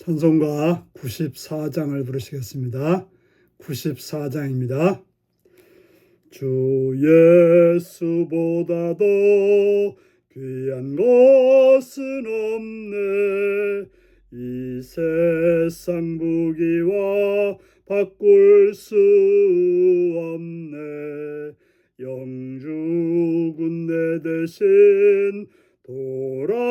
찬송가 94장을 부르시겠습니다. 94장입니다. 주 예수보다도 귀한 것은 없네. 이 세상 부귀와 바꿀 수 없네. 영주군 내 대신 돌아가신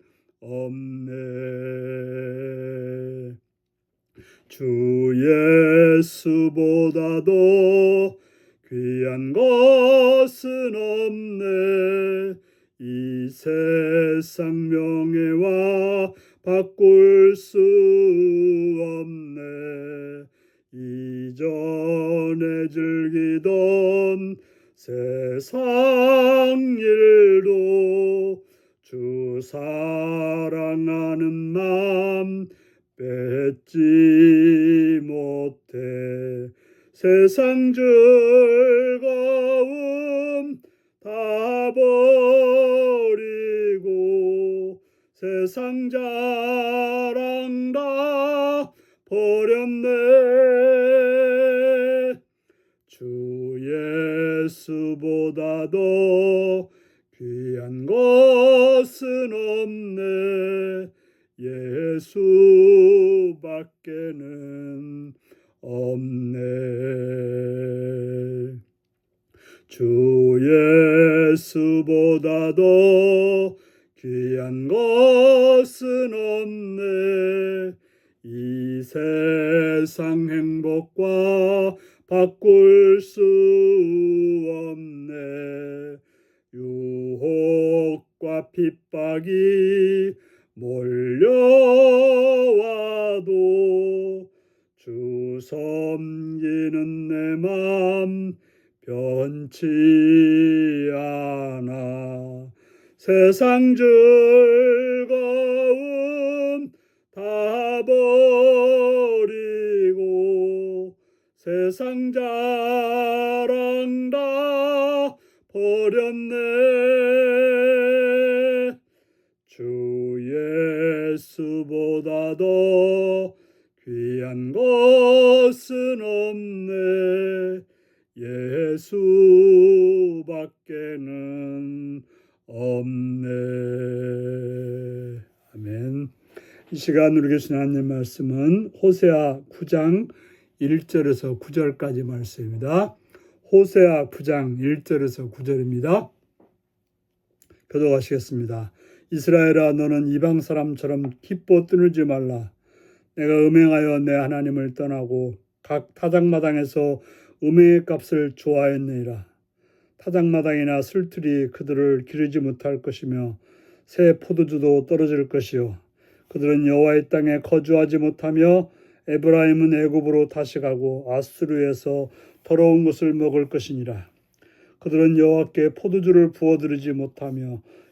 없네. 주 예수보다도 귀한 것은 없네. 이 세상 명예와 바꿀 수 없네. 이전에 즐기던 세상 일도 주사 뺏지 못해. 세상 즐거움 다 버리고 세상 자랑 다 버렸네. 주 예수보다도 귀한 것은 없네 예수밖에는 없네. 주 예수보다도 귀한 것은 없네. 이 세상 행복과 바꿀 수 없네. 유혹과 핍박이 몰려와도 주 섬기는 내 맘 변치 않아. 세상 즐거움 다 버리고 세상 자랑 다 버렸네 주 예수보다도 귀한 것은 없네. 예수밖에는 없네. 아멘. 이 시간 우리 교수님 하나님 말씀은 호세아 9장 1절에서 9절까지 말씀입니다. 호세아 9장 1절에서 9절입니다. 교도하시겠습니다 이스라엘아 너는 이방 사람처럼 기뻐 뜨늘지 말라 내가 음행하여 내 하나님을 떠나고 각 타작마당에서 음행의 값을 좋아했느니라. 타작마당이나 술틀이 그들을 기르지 못할 것이며 새 포도주도 떨어질 것이요. 그들은 여호와의 땅에 거주하지 못하며 에브라임은 애굽으로 다시 가고 아수르에서 더러운 것을 먹을 것이니라. 그들은 여호와께 포도주를 부어드리지 못하며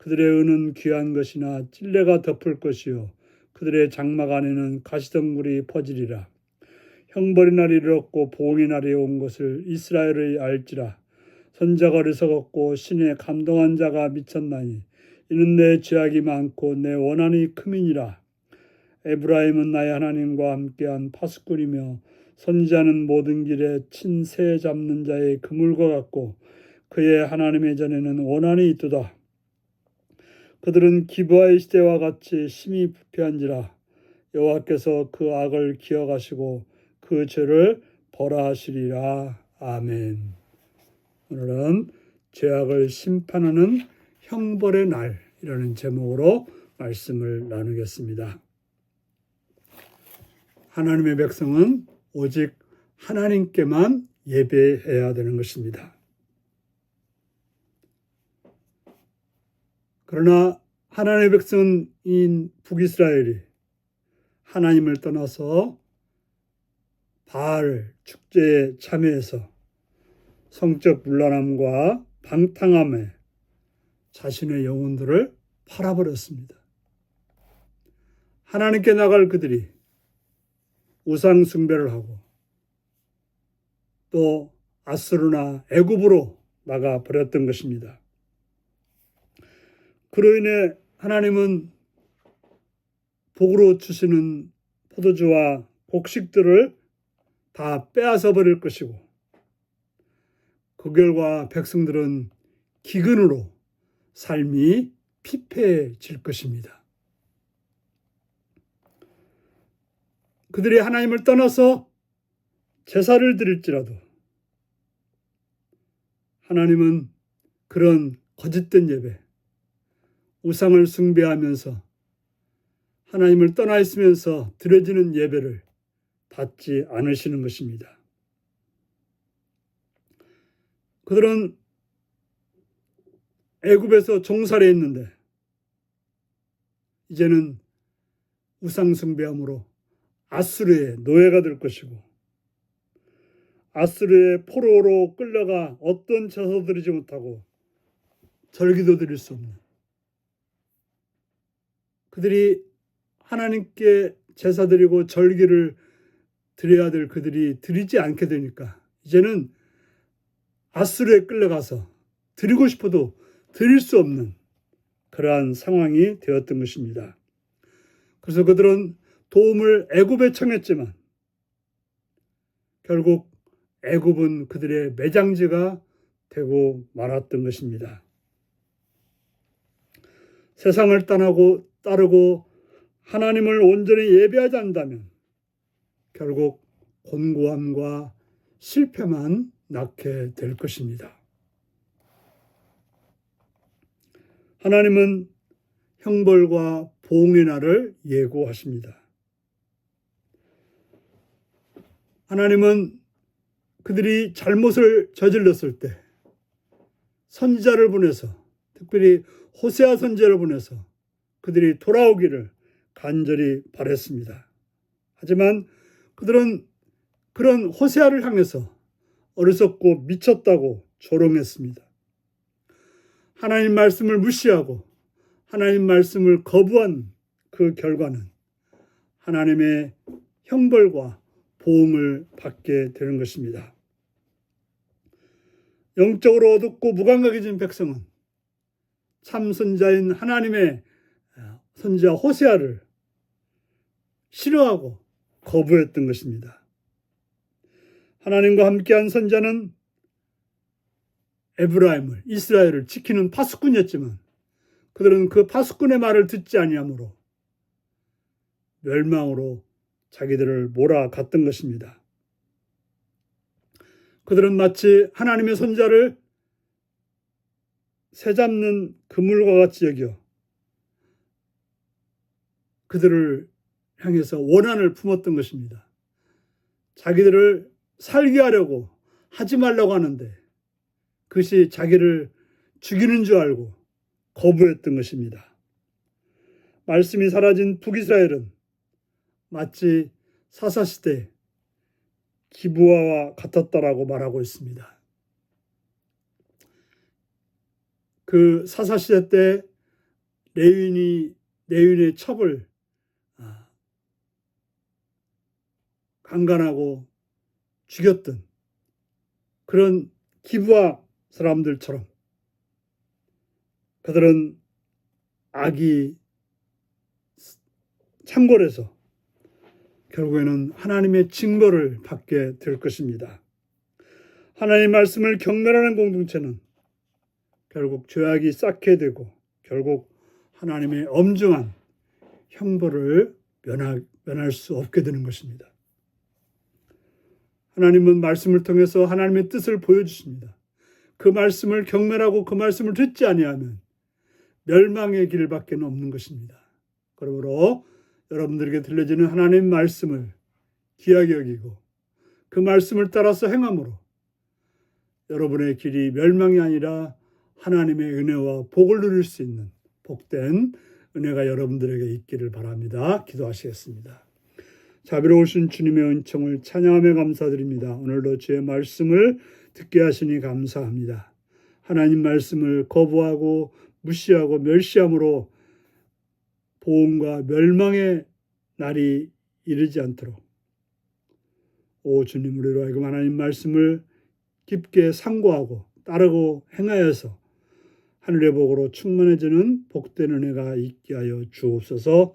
그들의 은은 귀한 것이나 찔레가 덮을 것이요 그들의 장막 안에는 가시덩굴이 퍼지리라. 형벌의 날이 이르렀고 보응의 날이 온 것을 이스라엘의 알지라. 선자가 어리석었고 신의 감동한 자가 미쳤나니 이는 내 죄악이 많고 내 원한이 크민이라. 에브라임은 나의 하나님과 함께한 파수꾼이며 선지자는 모든 길에 친새 잡는 자의 그물과 같고 그의 하나님의 전에는 원한이 있도다. 그들은 기부와의 시대와 같이 심히 부패한지라 여호와께서 그 악을 기억하시고 그 죄를 벌하시리라. 아멘. 오늘은 죄악을 심판하는 형벌의 날이라는 제목으로 말씀을 나누겠습니다. 하나님의 백성은 오직 하나님께만 예배해야 되는 것입니다. 그러나 하나님의 백성인 북이스라엘이 하나님을 떠나서 바알 축제에 참여해서 성적 불란함과 방탕함에 자신의 영혼들을 팔아버렸습니다. 하나님께 나갈 그들이 우상 숭배를 하고 또 아스루나 애굽으로 나가 버렸던 것입니다. 그로 인해 하나님은 복으로 주시는 포도주와 곡식들을 다 빼앗아 버릴 것이고 그 결과 백성들은 기근으로 삶이 피폐해질 것입니다. 그들이 하나님을 떠나서 제사를 드릴지라도 하나님은 그런 거짓된 예배, 우상을 숭배하면서 하나님을 떠나 있으면서 드려지는 예배를 받지 않으시는 것입니다. 그들은 애굽에서 종살이 했는데 이제는 우상 숭배함으로 아수르의 노예가 될 것이고 아수르의 포로로 끌려가 어떤 제사 드리지 못하고 절기도 드릴 수 없는 그들이 하나님께 제사 드리고 절기를 드려야 될 그들이 드리지 않게 되니까 이제는 아수르에 끌려가서 드리고 싶어도 드릴 수 없는 그러한 상황이 되었던 것입니다. 그래서 그들은 도움을 애굽에 청했지만 결국 애굽은 그들의 매장지가 되고 말았던 것입니다. 세상을 떠나고 따르고 하나님을 온전히 예배하지 않는다면 결국 곤고함과 실패만 낳게 될 것입니다. 하나님은 형벌과 보응의 날을 예고하십니다. 하나님은 그들이 잘못을 저질렀을 때 선지자를 보내서 특별히 호세아 선지자를 보내서 그들이 돌아오기를 간절히 바랬습니다. 하지만 그들은 그런 호세아를 향해서 어리석고 미쳤다고 조롱했습니다. 하나님 말씀을 무시하고 하나님 말씀을 거부한 그 결과는 하나님의 형벌과 보응을 받게 되는 것입니다. 영적으로 어둡고 무감각해진 백성은 참 선자인 하나님의 선지자 호세아를 싫어하고 거부했던 것입니다. 하나님과 함께한 선자는 에브라임을 이스라엘을 지키는 파수꾼이었지만 그들은 그 파수꾼의 말을 듣지 아니하므로 멸망으로 자기들을 몰아갔던 것입니다. 그들은 마치 하나님의 손자를 새 잡는 그물과 같이 여겨 그들을 향해서 원한을 품었던 것입니다. 자기들을 살게 하려고 하지 말라고 하는데 그것이 자기를 죽이는 줄 알고 거부했던 것입니다. 말씀이 사라진 북이스라엘은 마치 사사시대 기부아와 같았다라고 말하고 있습니다. 그 사사시대 때 레윈이 레윈의 첩을 강간하고 죽였던 그런 기부아 사람들처럼 그들은 악이 창궐해서 결국에는 하나님의 징벌을 받게 될 것입니다. 하나님 말씀을 경멸하는 공동체는 결국 죄악이 쌓게 되고 결국 하나님의 엄중한 형벌을 면할 수 없게 되는 것입니다. 하나님은 말씀을 통해서 하나님의 뜻을 보여주십니다. 그 말씀을 경멸하고 그 말씀을 듣지 아니하면 멸망의 길밖에 없는 것입니다. 그러므로 여러분들에게 들려지는 하나님 말씀을 귀하게 여기고 그 말씀을 따라서 행함으로 여러분의 길이 멸망이 아니라 하나님의 은혜와 복을 누릴 수 있는 복된 은혜가 여러분들에게 있기를 바랍니다. 기도하시겠습니다. 자비로우신 주님의 은총을 찬양하며 감사드립니다. 오늘도 주의 말씀을 듣게 하시니 감사합니다. 하나님 말씀을 거부하고 무시하고 멸시함으로 보험과 멸망의 날이 이르지 않도록 오 주님 우리로 하여금 하나님 말씀을 깊게 상고하고 따르고 행하여서 하늘의 복으로 충만해지는 복된 은혜가 있게 하여 주옵소서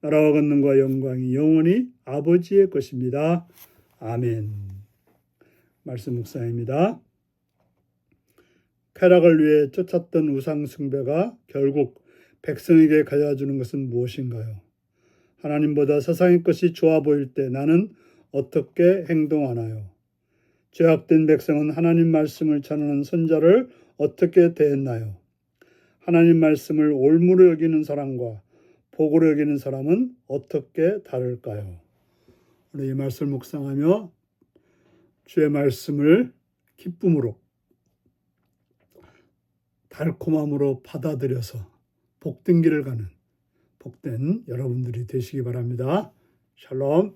나라와 권능과 영광이 영원히 아버지의 것입니다. 아멘. 말씀 묵상입니다. 쾌락을 위해 쫓았던 우상 숭배가 결국 백성에게 가져주는 것은 무엇인가요? 하나님보다 세상의 것이 좋아 보일 때 나는 어떻게 행동하나요? 죄악된 백성은 하나님 말씀을 전하는 선자를 어떻게 대했나요? 하나님 말씀을 올무로 여기는 사람과 복으로 여기는 사람은 어떻게 다를까요? 우리 이 말씀을 묵상하며 주의 말씀을 기쁨으로 달콤함으로 받아들여서 복된 길을 가는 복된 여러분들이 되시기 바랍니다. 샬롬.